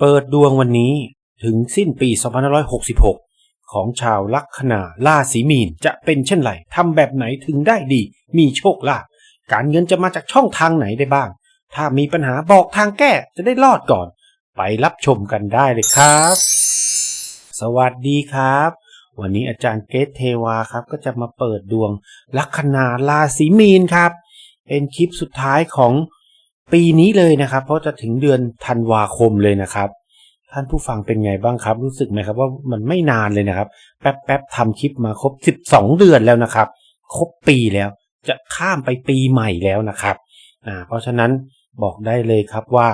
เปิดดวงวันนี้ถึงสิ้นปี 2566 ของชาวลัคนาราศีมีนจะเป็นเช่นไรทำแบบไหนถึงได้ดี มีโชคลาภการเงินจะมาจากช่องทางไหนได้บ้าง ถ้ามีปัญหาบอกทางแก้จะได้รอดก่อน ไปรับชมกันได้เลยครับ สวัสดีครับ วันนี้อาจารย์เกตเทวาครับ ก็จะมาเปิดดวงลัคนาราศีมีนครับ เป็นคลิปสุดท้ายของ ปีนี้เลยนะครับ เพราะจะถึงเดือนธันวาคมเลยนะครับ ท่านผู้ฟังเป็นไงบ้างครับ รู้สึกไหมครับว่ามันไม่นานเลยนะครับ แป๊บแป๊บทำคลิปมาครบ 12 เดือนแล้วนะครับ ครบปีแล้ว จะข้ามไปปีใหม่แล้วนะครับอ่าเพราะฉะนั้นบอกได้เลยครับว่า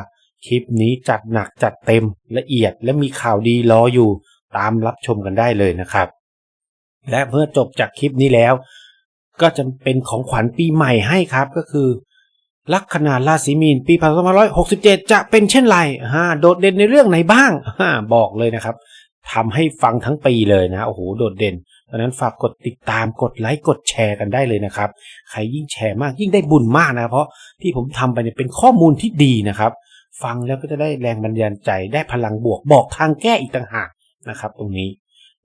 คลิปนี้จัดหนักจัดเต็มละเอียดและมีข่าวดีรออยู่ตามรับชมกันได้เลยนะครับ และเมื่อจบจากคลิปนี้แล้ว ก็จะเป็นของขวัญปีใหม่ให้ครับก็คือ ลัคนาราศีมีนปี2567 จะเป็นเช่นไรฮะโดดเด่นในเรื่องไหนบ้างฮะบอกเลยนะครับทำให้ฟังทั้งปีเลยนะโอ้โหโดดเด่นดังนั้นฝากกดติดตามกดไลค์กดแชร์กันได้เลยนะครับ ใครยิ่งแชร์มากยิ่งได้บุญมากนะ เพราะที่ผมทำไปเนี่ยเป็นข้อมูลที่ดีนะครับ ฟังแล้วก็จะได้แรงบันดาลใจได้พลังบวกบอกทางแก้อีกต่างหากนะครับ ตรงนี้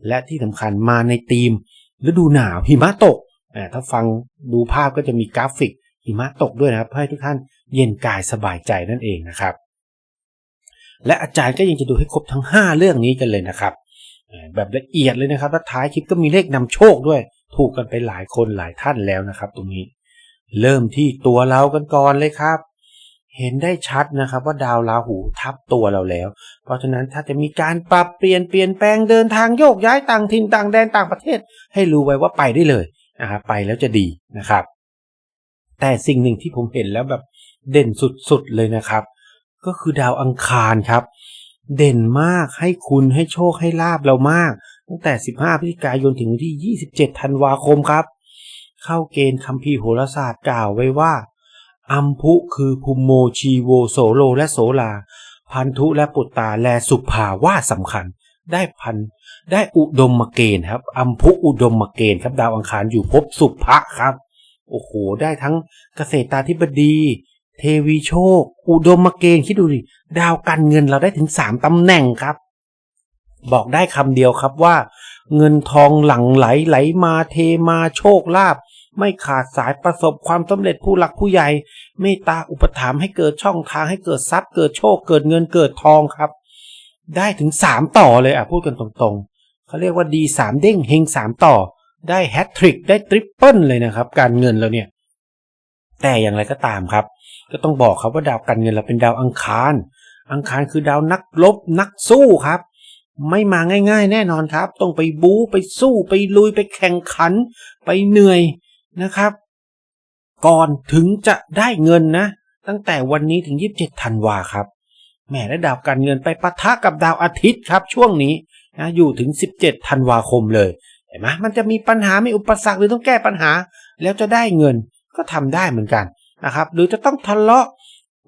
และที่สำคัญมาในธีมฤดูหนาวหิมะตกอ่าถ้าฟังดูภาพก็จะมีกราฟิก หิมะตกด้วยนะครับเพื่อให้ทุกท่านเย็นกายสบายใจนั่นเองนะครับ และอาจารย์ก็ยังจะดูให้ครบทั้ง 5 เรื่องนี้กันเลยนะครับ แบบละเอียดเลยนะครับและท้ายคลิปก็มีเลขนำโชคด้วย ถูกกันไปหลายคนหลายท่านแล้วนะครับ ตรงนี้ เริ่มที่ตัวเรากันก่อนเลยครับ เห็นได้ชัดนะครับว่าดาวราหูทับตัวเราแล้ว เพราะฉะนั้นถ้าจะมีการปรับเปลี่ยนเปลี่ยนแปลงเดินทางโยกย้ายต่างถิ่นต่างแดนต่างประเทศ ให้รู้ไว้ว่าไปได้เลยนะครับไปแล้วจะดีนะครับ แต่สิ่งหนึ่งที่ผมเห็นแล้วแบบเด่นสุดๆเลยนะครับ ก็คือดาวอังคารครับ เด่นมากให้คุณให้โชคให้ลาบเรามาก ตั้งแต่ 15 พฤศจิกายนถึงวันที่ 27 ธันวาคมครับ เข้าเกณฑ์คัมภีร์โหราศาสตร์กล่าวไว้ว่า อัมพุคือภูมโมชีโวโสโลและโสลา พันธุและปุตตาและสุภาว่าสำคัญได้พันได้อุดมมเกณฑ์ครับอัมพุอุดมเกณฑ์ครับ ดาวอังคารอยู่ภพสุภะครับ โอ้โห ได้ทั้งเกษตราธิบดี เทวีโชค อุดมมเกณฑ์คิดดูดิ ดาวการเงินเราได้ถึงสามตำแหน่งครับ บอกได้คำเดียวครับว่า เงินทองหลั่งไหลไหลมาเทมาโชคลาภไม่ขาดสายประสบความสำเร็จผู้หลักผู้ใหญ่เมตตาอุปถัมภ์ให้เกิดช่องทางให้เกิดทรัพย์เกิดโชคเกิดเงินเกิดทองครับ ได้ถึงสามต่อเลยอะพูดกันตรงๆเขาเรียกว่าดีสามเด้งเฮงสามต่อ ได้แฮตทริกได้ทริปเปิลเลยนะครับ การเงินเราเนี่ย แต่อย่างไรก็ตามครับ ก็ต้องบอกครับว่าดาวการเงินเราเป็นดาวอังคาร อังคารคือดาวนักรบนักสู้ครับ ไม่มาง่ายๆ แน่นอนครับ ต้องไปบู๊ไปสู้ไปลุยไปแข่งขัน ไปเหนื่อยนะครับ ก่อนถึงจะได้เงินนะ ตั้งแต่วันนี้ถึง 27ธันวาครับแหมและดาวการเงินไปปะทะกับดาวอาทิตย์ครับ ช่วงนี้นะอยู่ถึง 17ธันวาคมเลย ห็นไหมมันจะมีปัญหา มีอุปสรรคหรือต้องแก้ปัญหา แล้วจะได้เงินก็ทำได้เหมือนกันนะครับ หรือจะต้องทะเลาะ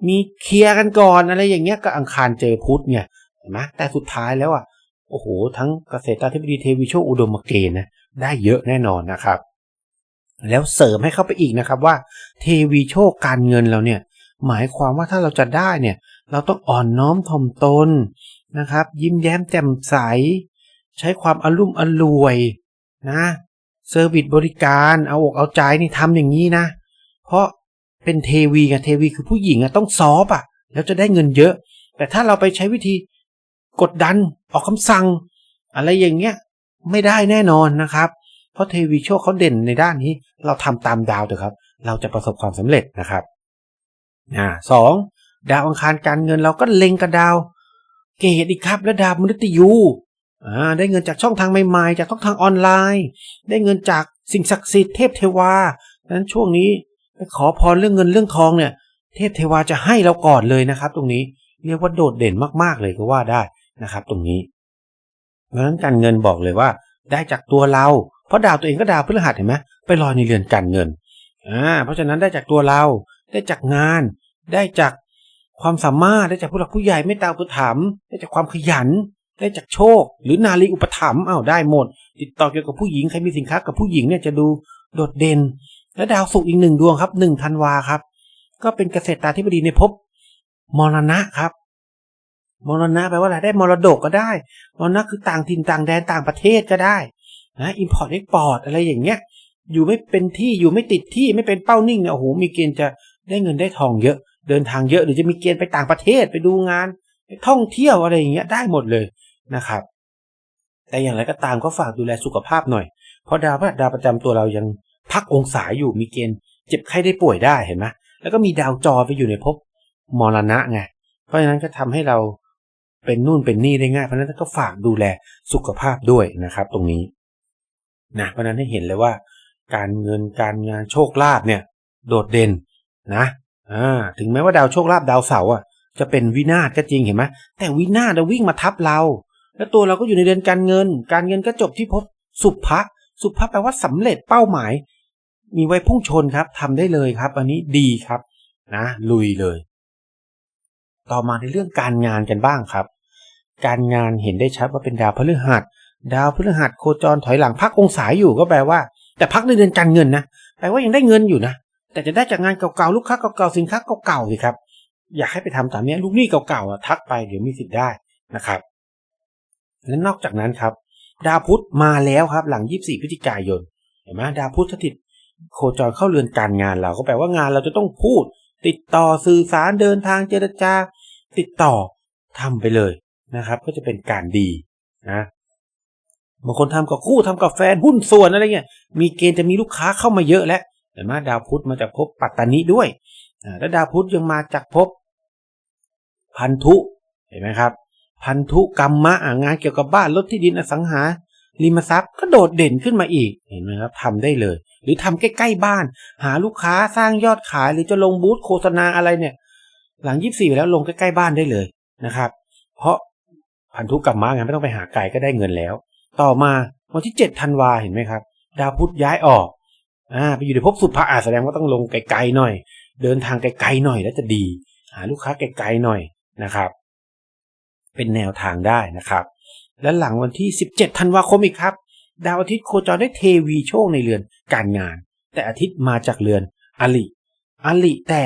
มีเคลียร์กันก่อนอะไรอย่างเงี้ยก็อังคารเจอพุธเนี่ยเห็นไหมแต่สุดท้ายแล้วอะโอ้โห ทั้งเกษตรธิบดีเทวีโชคอุดมเกณฑ์นะได้เยอะแน่นอนนะครับ แล้วเสริมให้เข้าไปอีกนะครับว่าเทวีโชคการเงินเราเนี่ยหมายความว่าถ้าเราจะได้เนี่ยเราต้องอ่อนน้อมถ่อมตนนะครับ ยิ้มแย้มแจ่มใส ใช้ความอารมณ์อรวย นะเซอร์วิสบริการเอาอกเอาใจนี่ทำอย่างนี้นะ เพราะเป็นเทวีกับเทวีคือผู้หญิงอะต้องซอฟอะแล้วจะได้เงินเยอะ แต่ถ้าเราไปใช้วิธีกดดันออกคำสั่ง อะไรอย่างเงี้ยไม่ได้แน่นอนนะครับ เพราะเทวีโชคเขาเด่นในด้านนี้ เราทำตามดาวเถอะครับ เราจะประสบความสำเร็จนะครับอ่าสองดาวอังคารการเงินเราก็เล็งกับดาว เกตอีกครับและดาวมฤตยู อ่าได้เงินจากช่องทางใหม่ๆ จากช่องทางออนไลน์ ได้เงินจากสิ่งศักดิ์สิทธิ์เทพเทวาดังนั้นช่วงนี้ไปขอพรเรื่องเงินเรื่องทองเนี่ย เทพเทวาจะให้เราก่อนเลยนะครับ ตรงนี้เรียกว่าโดดเด่นมากๆเลยก็ว่าได้นะครับ ตรงนี้ เพราะฉะนั้นการเงินบอกเลยว่า ได้จากตัวเรา เพราะดาวตัวเองก็ดาวพฤหัสเห็นไหมไปลอยในเรือนการเงินอ่าเพราะฉะนั้นได้จากตัวเราได้จากงาน ได้จากความสามารถได้จากผู้หลักผู้ใหญ่ไม่ตาอุปถัมภ์ได้จากความขยัน ได้จากโชค หรือนารีอุปถัมภ์อ้าวได้หมด ติดต่อเกี่ยวกับผู้หญิงใครมีสินค้ากับผู้หญิงเนี่ยจะดูโดดเด่น และดาวศุกร์อีกหนึ่งดวงครับหนึ่งธันวาครับ ก็เป็นเกษตรตาธิบดีในภพมรณะครับมรณะแปลว่าอะไรได้มรดกก็ได้มรณะคือต่างถิ่นต่างแดนต่างประเทศก็ได้นะอิมพอร์ตเอ็กพอร์ตอะไรอย่างเงี้ย อยู่ไม่เป็นที่อยู่ไม่ติดที่ไม่เป็นเป้านิ่งเนี่ยโอ้โหมีเกณฑ์จะได้เงินได้ทองเยอะ เดินทางเยอะหรือจะมีเกณฑ์ไปต่างประเทศไปดูงานไปท่องเที่ยวอะไรอย่างเงี้ยได้หมดเลย นะครับ แต่อย่างไรก็ตามก็ฝากดูแลสุขภาพหน่อย เพราะดาวพฤหัสดาวประจำตัวเรายังพักองศาอยู่มีเกณฑ์เจ็บไข้ได้ป่วยได้เห็นไหมแล้วก็มีดาวจรไปอยู่ในภพมรณะไงเพราะฉะนั้นก็ทำให้เราเป็นนู่นเป็นนี่ได้ง่ายเพราะฉะนั้นก็ฝากดูแลสุขภาพด้วยนะครับ ตรงนี้นะเพราะฉะนั้นให้เห็นเลยว่า การเงินการงานโชคลาภเนี่ย โดดเด่นนะอ่าถึงแม้ว่าดาวโชคลาภดาวเสาร์อะจะเป็นวินาศก็จริงเห็นไหมแต่วินาศจะวิ่งมาทับเรา แล้วตัวเราก็อยู่ในเดือนการเงิน การเงินก็จบที่ภพสุภะสุภะแปลว่าสำเร็จเป้าหมาย มีไว้พุ่งชนครับทำได้เลยครับ อันนี้ดีครับ นะ ลุยเลย ต่อมาในเรื่องการงานกันบ้างครับ การงานเห็นได้ชัดว่าเป็นดาวพฤหัส ดาวพฤหัสโคจรถอยหลังพักองศาอยู่ก็แปลว่า แต่พักในเดือนการเงินนะแปลว่ายังได้เงินอยู่นะแต่จะได้จากงานเก่าๆลูกค้าเก่าๆสินค้าเก่าๆสิครับอยากให้ไปทำตามนี้ลูกหนี้เก่าๆทักไปเดี๋ยวมีสิทธิ์ได้นะครับ และนอกจากนั้นครับ ดาวพุธมาแล้วครับ หลัง 24 พฤศจิกายนเห็นไหมดาวพุธสถิตโคจรเข้าเรือนการงานเราก็แปลว่างานเราจะต้องพูด ติดต่อสื่อสารเดินทางเจรจา ติดต่อทำไปเลยนะครับ ก็จะเป็นการดีนะบางคนทำกับคู่ทำกับแฟนหุ้นส่วนอะไรเงี้ยมีเกณฑ์จะมีลูกค้าเข้ามาเยอะแล้วเห็นไหมดาวพุธมาจากภพปัตตานีด้วยแล้วดาวพุธยังมาจากภพพันธุเห็นไหมครับ พันธุกรรมะงานเกี่ยวกับบ้านรถที่ดินอสังหา ริมทรัพย์ก็โดดเด่นขึ้นมาอีกเห็นไหมครับทำได้เลย หรือทำใกล้ๆบ้าน หาลูกค้าสร้างยอดขายหรือจะลงบูธโฆษณาอะไรเนี่ย หลังยี่สี่แล้วลงใกล้ๆบ้านได้เลยนะครับ เพราะพันธุกรรมะไงไม่ต้องไปหาไกลก็ได้เงินแล้ว ต่อมาวันที่เจ็ดธันวาเห็นไหมครับ ดาวพุธย้ายออกอ่าไปอยู่ในภพสุภาแสดงว่าต้องลงไกลๆหน่อย เดินทางไกลๆหน่อยแล้วจะดี หาลูกค้าไกลๆหน่อยนะครับ เป็นแนวทางได้นะครับ และหลังวันที่ 17 ธันวาคมอีกครับ ดาวอาทิตย์โคจรได้เทวีโชคในเรือนการงาน แต่อาทิตย์มาจากเรือนอลิอลิแต่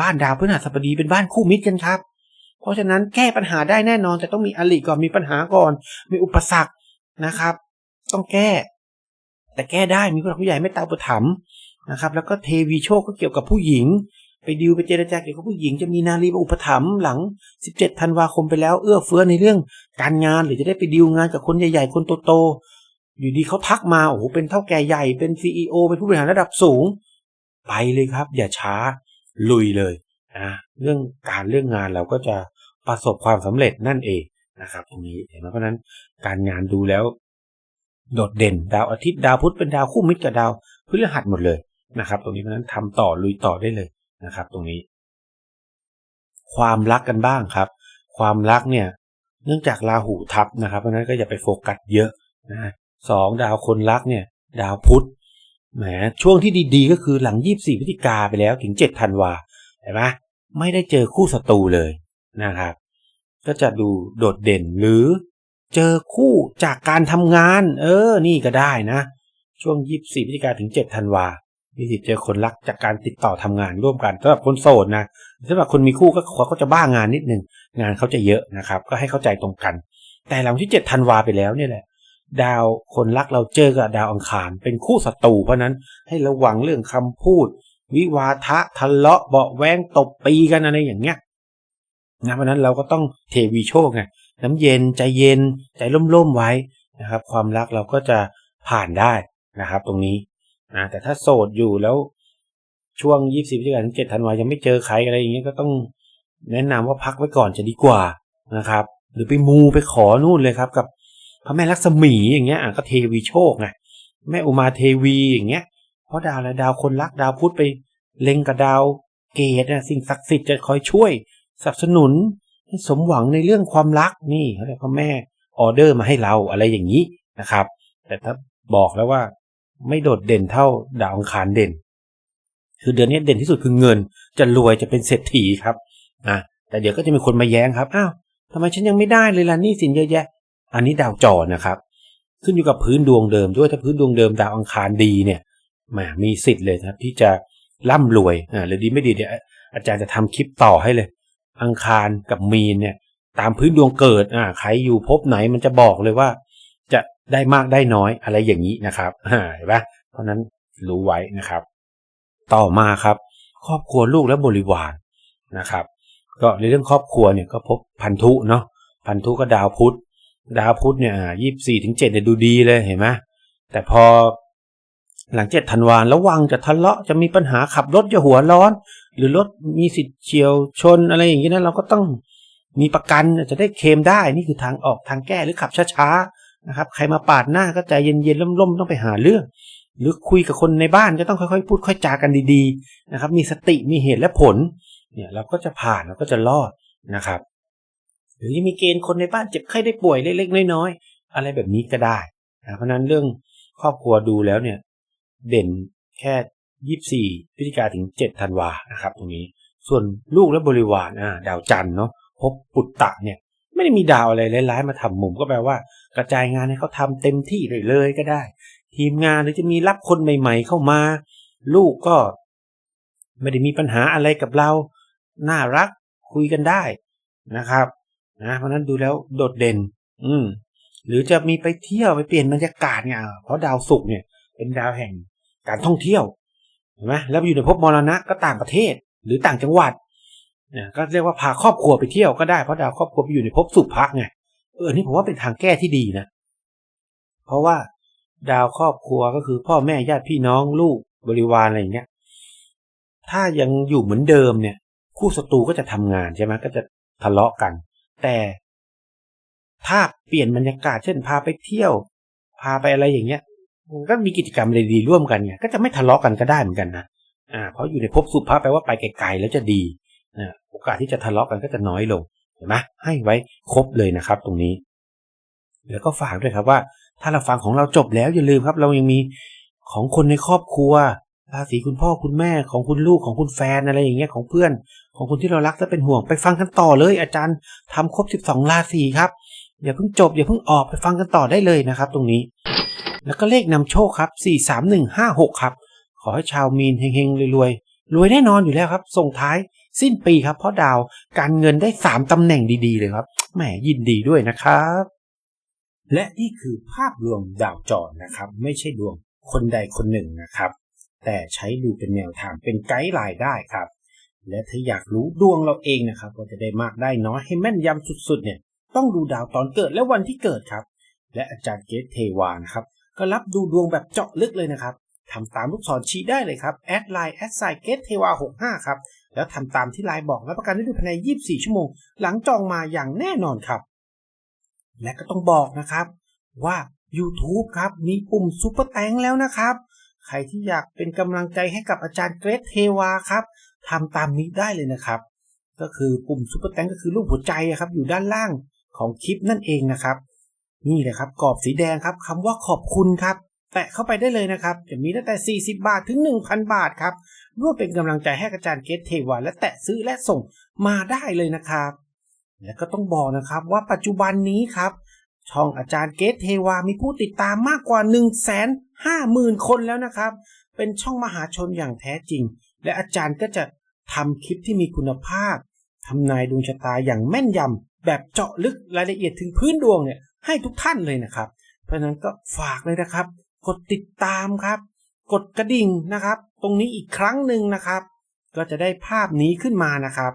บ้านดาวพฤหัสบดีเป็นบ้านคู่มิตรกันครับ เพราะฉะนั้นแก้ปัญหาได้แน่นอนแต่ต้องมีอลิก่อนมีปัญหาก่อน มีอุปสรรคนะครับ ต้องแก้ แต่แก้ได้มีผู้หลักผู้ใหญ่ไม่ตาอุปถัมภ์นะครับ แล้วก็เทวีโชคก็เกี่ยวกับผู้หญิง ไปดิวไปเจรจาเกี่ยวกับผู้หญิงจะมีนารีมาอุปถัมภ์หลัง 17 ธันวาคมไปแล้วเอื้อเฟื้อในเรื่องการงานหรือจะได้ไปดิวงานกับคนใหญ่ๆ คนโตๆ อยู่ดีเขาทักมาโอ้โหเป็นเท่าแก่ใหญ่เป็นซีอเป็นผู้บริหารระดับสูง ไปเลยครับ อย่าช้าลุยเลยนะเรื่องการเรื่องงานเราก็จะประสบความสำเร็จนั่นเองนะครับ ตรงนี้เห็นไหมเพราะนั้นการงานดูแล้ว โดดเด่นดาวอาทิตย์ดาวพุธเป็นดาวคู่มิตรกับดาวพฤหัสหมดเลยนะครับ ตรงนี้เพราะนั้นทำต่อลุยต่อได้เลย นะครับ ตรงนี้ ความรักกันบ้างครับ ความรักเนี่ย เนื่องจากราหูทับนะครับเพราะนั้นก็อย่าไปโฟกัสเยอะนะสองดาวคนรักเนี่ย ดาวพุธแหมช่วงที่ดีๆ ก็คือหลังยี่สี่พฤศจิกาไปแล้วถึงเจ็ดธันวาเห็นไหมไม่ได้เจอคู่ศัตรูเลยนะครับ ก็จะดูโดดเด่นหรือเจอคู่จากการทำงาน เออ นี่ก็ได้นะ ช่วงยี่สี่พฤศจิกาถึงเจ็ดธันวา มีสิทธิ์เจอคนรักจากการติดต่อทำงานร่วมกันสำหรับคนโสดนะสำหรับคนมีคู่ก็เขาจะบ้างานนิดนึงงานเขาจะเยอะนะครับ ก็ให้เข้าใจตรงกัน แต่หลังที่เจ็ดธันวาไปแล้วเนี่ยแหละดาวคนรักเราเจอกับดาวอังคารเป็นคู่ศัตรูเพราะนั้นให้ระวังเรื่องคำพูด วิวาทะทะเลาะเบาแวงตบตีกันอะไรอย่างเงี้ยนะเพราะนั้นเราก็ต้องเทวีโชคไงน้ำเย็นใจเย็นใจร่มๆไว้นะครับ ความรักเราก็จะผ่านได้นะครับ ตรงนี้ นะแต่ถ้าโสดอยู่แล้วช่วงยี่สิบพฤศจิกายนถึงเจ็ดธันวายังไม่เจอใครอะไรอย่างเงี้ยก็ต้องแนะนำว่าพักไว้ก่อนจะดีกว่านะครับ หรือไปมูไปขอนู่นเลยครับ กับพระแม่ลักษมีอย่างเงี้ยก็เทวีโชคไงแม่อุมาเทวีอย่างเงี้ยเพราะดาวและดาวคนรักดาวพุธไปเล็งกับดาวเกตนะสิ่งศักดิ์สิทธิ์จะคอยช่วยสนับสนุนให้สมหวังในเรื่องความรักนี่เขาเรียกพ่อแม่ออเดอร์มาให้เราอะไรอย่างนี้นะครับ แต่ถ้าบอกแล้วว่า ไม่โดดเด่นเท่าดาวอังคารเด่น คือเดือนนี้เด่นที่สุดคือเงิน จะรวยจะเป็นเศรษฐีครับอะแต่เดี๋ยวก็จะมีคนมาแย้งครับอ้าวทำไมฉันยังไม่ได้เลยล่ะนี่สินเยอะแยะ อันนี้ดาวจรนะครับ ขึ้นอยู่กับพื้นดวงเดิมด้วยถ้าพื้นดวงเดิมดาวอังคารดีเนี่ยแหมมีสิทธิ์เลยครับ ที่จะร่ำรวยอ่าหรือดีไม่ดีเดี๋ยวอาจารย์จะทำคลิปต่อให้เลย อังคารกับมีนเนี่ย ตามพื้นดวงเกิดอ่าใครอยู่ภพไหนมันจะบอกเลยว่า ได้มากได้น้อยอะไรอย่างนี้นะครับเห็นปะเพราะนั้นรู้ไว้นะครับ ต่อมาครับ ครอบครัวลูกและบริวารนะครับ ก็ในเรื่องครอบครัวเนี่ยก็พบพันธุเนาะพันธุก็ดาวพุธดาวพุธเนี่ยยี่สี่ถึงเจ็ดเนี่ยดูดีเลยเห็นไหมแต่พอหลังเจ็ดธันวาระวังจะทะเลาะจะมีปัญหาขับรถจะหัวร้อน หรือรถมีสิทธิ์เฉียวชนอะไรอย่างนี้นะเราก็ต้องมีประกันจะได้เคลมได้นี่คือทางออกทางแก้หรือขับช้าๆ นะครับ ใครมาปาดหน้าก็ใจเย็นๆล่มๆต้องไปหาเรื่อง หรือคุยกับคนในบ้านก็ต้องค่อยๆ พูดค่อยจากันดีๆนะครับ มีสติมีเหตุและผล เนี่ยเราก็จะผ่านเราก็จะรอดนะครับ หรือมีเกณฑ์คนในบ้านเจ็บไข้ได้ป่วยเล็กๆน้อยๆอะไรแบบนี้ก็ได้นะเพราะนั้นเรื่องครอบครัวดูแล้วเนี่ย เด่นแค่ยี่สี่พฤศจิกาถึงเจ็ดธันวานะครับ ตรงนี้ ส่วนลูกและบริวารอ่าดาวจันทร์เนาะพบปุตตะเนี่ย ไม่ได้มีดาวอะไรร้ายๆมาทำมุมก็แปลว่า กระจายงานให้เขาทำเต็มที่เลยเลยก็ได้ ทีมงานหรือจะมีรับคนใหม่ ๆ เข้ามา ลูกก็ ไม่ได้มีปัญหาอะไรกับเรา น่ารักคุยกันได้นะครับนะเพราะนั้นดูแล้วโดดเด่น อืม หรือจะมีไปเที่ยวไปเปลี่ยนบรรยากาศเนี่ยเพราะดาวศุกร์เนี่ย เป็นดาวแห่งการท่องเที่ยวเห็นไหมแล้วอยู่ในภพมรณะก็ต่างประเทศ หรือต่างจังหวัด ก็เรียกว่าพาครอบครัวไปเที่ยวก็ได้เพราะดาวครอบครัวไปอยู่ในภพสุภะไงเออนี่ผมว่าเป็นทางแก้ที่ดีนะ เพราะว่าดาวครอบครัวก็คือพ่อแม่ญาติพี่น้องลูกบริวารอะไรอย่างเงี้ย ถ้ายังอยู่เหมือนเดิมเนี่ย คู่ศัตรูก็จะทำงานใช่ไหมก็จะทะเลาะกัน แต่ถ้าเปลี่ยนบรรยากาศเช่นพาไปเที่ยว พาไปอะไรอย่างเงี้ยก็มีกิจกรรมอะไรดีร่วมกันไงก็จะไม่ทะเลาะกันก็ได้เหมือนกันนะอ่าเพราะอยู่ในภพสุภาพแปลว่าไปไกลๆแล้วจะดี โอกาสที่จะทะเลาะกันก็จะน้อยลงเห็นไหมให้ไว้ครบเลยนะครับตรงนี้ แล้วก็ฝากด้วยครับว่า ถ้าเราฟังของเราจบแล้วอย่าลืมครับ เรายังมีของคนในครอบครัวราศีคุณพ่อคุณแม่ของคุณลูกของคุณแฟนอะไรอย่างเงี้ยของเพื่อน ของคนที่เรารักและเป็นห่วงไปฟังกันต่อเลย อาจารย์ทำครบ 12 ราศีครับ อย่าเพิ่งจบอย่าเพิ่งออกไปฟังกันต่อได้เลยนะครับ ตรงนี้ แล้วก็เลขนำโชคครับ 43156 ครับ ขอให้ชาวมีนเฮงๆรวยๆรวยแน่นอนอยู่แล้วครับ ส่งท้าย สิ้นปีครับเพราะดาวการเงินได้ 3ตำแหน่งดีๆเลยครับแหมยินดีด้วยนะครับ และนี่คือภาพรวมดาวจรนะครับ ไม่ใช่ดวงคนใดคนหนึ่งนะครับ แต่ใช้ดูเป็นแนวทางเป็นไกด์ไลน์ได้ครับ และถ้าอยากรู้ดวงเราเองนะครับว่าจะได้มากได้น้อยให้แม่นยำสุดๆ เนี่ยต้องดูดาวตอนเกิดและวันที่เกิดครับ และอาจารย์เกตเทวานะครับก็รับดูดวงแบบเจาะลึกเลยนะครับทำตามลูกศรชี้ได้เลยครับแอดไลน์แอดไซเกตเทวา65 ครับ แล้วทำตามที่ไลน์บอกรับประกันได้ดูภายใน 24 ชั่วโมง หลังจองมาอย่างแน่นอนครับ และก็ต้องบอกนะครับว่า YouTube ครับมีปุ่มซุปเปอร์แตงแล้วนะครับ ใครที่อยากเป็นกำลังใจให้กับอาจารย์เกรทเทวาครับทำตามนี้ได้เลยนะครับ ก็คือปุ่มซุปเปอร์แตงก็คือรูปหัวใจครับอยู่ด้านล่างของคลิปนั่นเองนะครับ นี่เลยครับกรอบสีแดงครับคำว่าขอบคุณครับ แตะเข้าไปได้เลยนะครับ จะมีตั้งแต่ 40 บาทถึง 1,000 บาทครับร่วมเป็นกำลังใจให้อาจารย์เกตเทวาและแตะซื้อและส่งมาได้เลยนะครับ และก็ต้องบอกนะครับว่าปัจจุบันนี้ครับ ช่องอาจารย์เกตเทวามีผู้ติดตามมากกว่า 1 5 0 0 0 0 คนแล้วนะครับ เป็นช่องมหาชนอย่างแท้จริง และอาจารย์ก็จะทำคลิปที่มีคุณภาพทำนายดวงชะตาอย่างแม่นยำแบบเจาะลึกรายละเอียดถึงพื้นดวงเนี่ยให้ทุกท่านเลยนะครับ เพราะฉะนั้นก็ฝากเลยนะครับ กดติดตามครับ กดกระดิ่งนะครับ ตรงนี้อีกครั้งหนึ่งนะครับ ก็จะได้ภาพนี้ขึ้นมานะครับ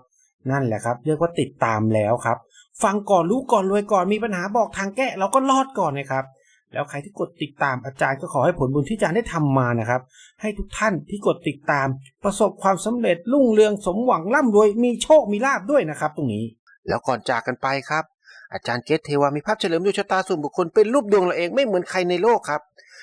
นั่นแหละครับ เรียกว่าติดตามแล้วครับ ฟังก่อนรู้ก่อนรวยก่อนมีปัญหาบอกทางแก้เราก็รอดก่อนนะครับแล้วใครที่กดติดตามอาจารย์ก็ขอให้ผลบุญที่อาจารย์ได้ทำมานะครับ ให้ทุกท่านที่กดติดตาม ประสบความสำเร็จรุ่งเรืองสมหวังร่ำรวยมีโชคมีลาบด้วยนะครับ ตรงนี้ แล้วก่อนจากกันไปครับ อาจารย์เกตเทวามีภาพเฉลิมดวงชะตาส่วนบุคคลเป็นรูปดวงเราเองไม่เหมือนใครในโลกครับ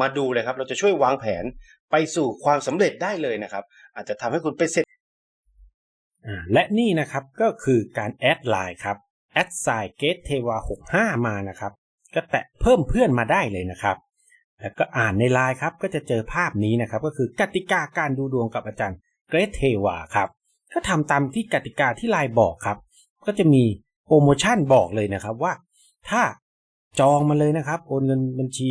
มาดูเลยครับ เราจะช่วยวางแผนไปสู่ความสำเร็จได้เลยนะครับ อาจจะทำให้คุณไปเสร็จและนี่นะครับก็คือการแอดไลน์ครับแอดไซเกตเทวา65 มานะครับ ก็แตะเพิ่มเพื่อนมาได้เลยนะครับ แล้วก็อ่านในไลน์ครับก็จะเจอภาพนี้นะครับ ก็คือกติกาการดูดวงกับอาจารย์เกรทเทวาครับก็ทำตามที่กติกาที่ไลน์บอกครับ ก็จะมีโปรโมชั่นบอกเลยนะครับว่า ถ้าจองมาเลยนะครับ โอนเงินบัญชี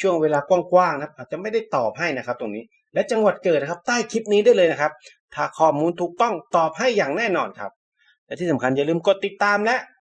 ช่วงเวลากว้างๆนะครับ อาจจะไม่ได้ตอบให้นะครับ ตรงนี้ และจังหวัดเกิดนะครับ ใต้คลิปนี้ได้เลยนะครับ ถ้าข้อมูลถูกต้องตอบให้อย่างแน่นอนครับ และที่สำคัญอย่าลืมกดติดตามและ